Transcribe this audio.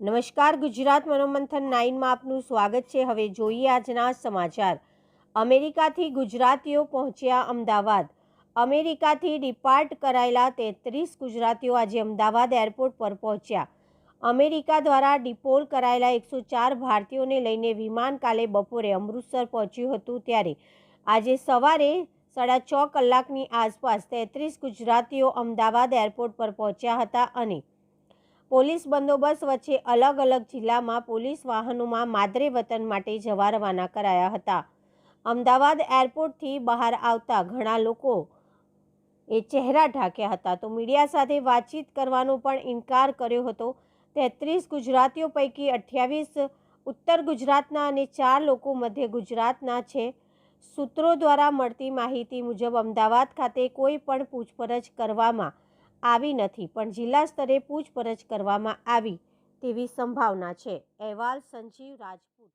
નમસ્કાર, ગુજરાત મનોમંથન નાઇનમાં આપનું સ્વાગત છે. હવે જોઈએ આજના સમાચાર. અમેરિકાથી ગુજરાતીઓ પહોંચ્યા અમદાવાદ. અમેરિકાથી ડિપાર્ટ કરાયેલા તેત્રીસ ગુજરાતીઓ આજે અમદાવાદ એરપોર્ટ પર પહોંચ્યા. અમેરિકા દ્વારા ડિપોલ કરાયેલા એકસો ચાર ભારતીયોને લઈને વિમાન કાલે બપોરે અમૃતસર પહોંચ્યું હતું ત્યારે. આજે સવારે સાડા છ કલાકની આસપાસ તેત્રીસ ગુજરાતીઓ અમદાવાદ એરપોર્ટ પર પહોંચ્યા હતા અને પોલીસ બંદોબસ્ત વચ્ચે અલગ અલગ જિલ્લામાં પોલીસ વાહનોમાં માદરે વતન માટે જવા રવાના કરાયા હતા. અમદાવાદ એરપોર્ટથી બહાર આવતા ઘણા લોકો એ ચહેરા ઢાંક્યા હતા. તો મીડિયા સાથે વાતચીત કરવાનો પણ ઇનકાર કર્યો હતો. તેત્રીસ ગુજરાતીઓ પૈકી અઠ્યાવીસ ઉત્તર ગુજરાતના અને ચાર લોકો મધ્ય ગુજરાતના છે. સૂત્રો દ્વારા મળતી માહિતી મુજબ અમદાવાદ ખાતે કોઈ પણ પૂછપરછ કરવામાં આવી નથી પણ જિલ્લા સ્તરે પૂછપરછ કરવામાં આવી તેવી સંભાવના છે. અહેવાલ સંજીવ રાજપૂત